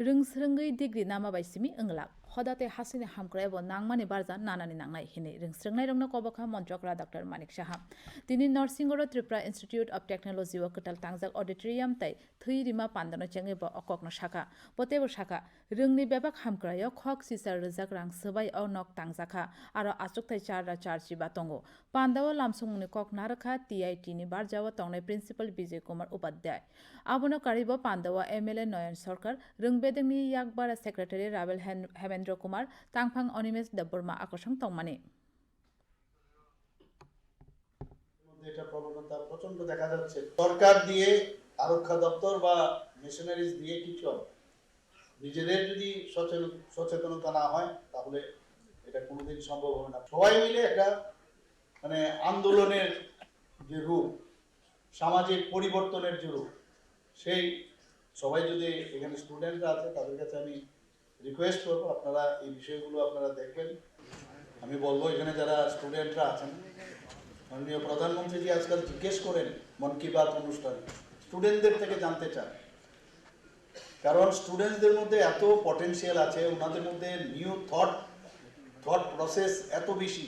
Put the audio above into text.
रोंस्रोङै degree नामाबायसिमि ओंलाक हदाते हासिनि हामक्राय ब नांमानि बारजा नानानि नांनाय हिनै रोंस्रोंनाय रंनो कबखा मन्त्रकरा डक्टर मानिक साहा तिनि नर्सिंगरो त्रिपुरा इन्स्टिट्यूट अफ टेक्नोलॉजी व कटाल तांजाक ऑडिटोरियम तै थै रिमा पान्दनो चेङै ब अककनो शाखा पतेबो शाखा रोंनि बेबाक हामक्राय खक सिसार रोजाक रां सबाय अ नक तांजाखा आरो आचुक तै चार रा चार चिबा तंगो पान्दाव लामसुंनि कक नारखा টিআইটি নি বারজাওয়া তংনাই প্রিন্সিপাল বিজয় কুমার উপাধ্যায় আবনো কারিব পান্দাওয়া এমএলএ নয়ন সরকার রংবেদংনি ইয়াকবারা সেক্রেটারি রাবেল হেমেন্দ্র কুমার, তাংফাং অনিমেষ দেববর্মা আকর্ষণ তংমানি। এটা প্রবণতা প্রচণ্ড দেখা যাচ্ছে। সরকার দিয়ে, আরক্ষা দপ্তর বা মিশনারিজ দিয়ে কিছু নিজেদের যদি সচেতন সচেতনতা না হয়, তাহলে এটা কোনোদিন সম্ভব হবে না। সবাই মিলে একটা মানে আন্দোলনের যে রূপ, সামাজিক পরিবর্তনের যে রূপ, সেই সবাই যদি এখানে স্টুডেন্টরা আছে, তাদের কাছে আমি রিকোয়েস্ট করব, আপনারা এই বিষয়গুলো আপনারা দেখবেন আমি বলব এখানে যারা স্টুডেন্টরা আছেন, মাননীয় প্রধানমন্ত্রীজি আজকাল জিজ্ঞেস করেন, মন কি বাত অনুষ্ঠানে। স্টুডেন্টদের থেকে জানতে চান। কারণ স্টুডেন্টসদের মধ্যে এত পটেনশিয়াল আছে, ওনাদের মধ্যে নিউ থট থট প্রসেস এত বেশি।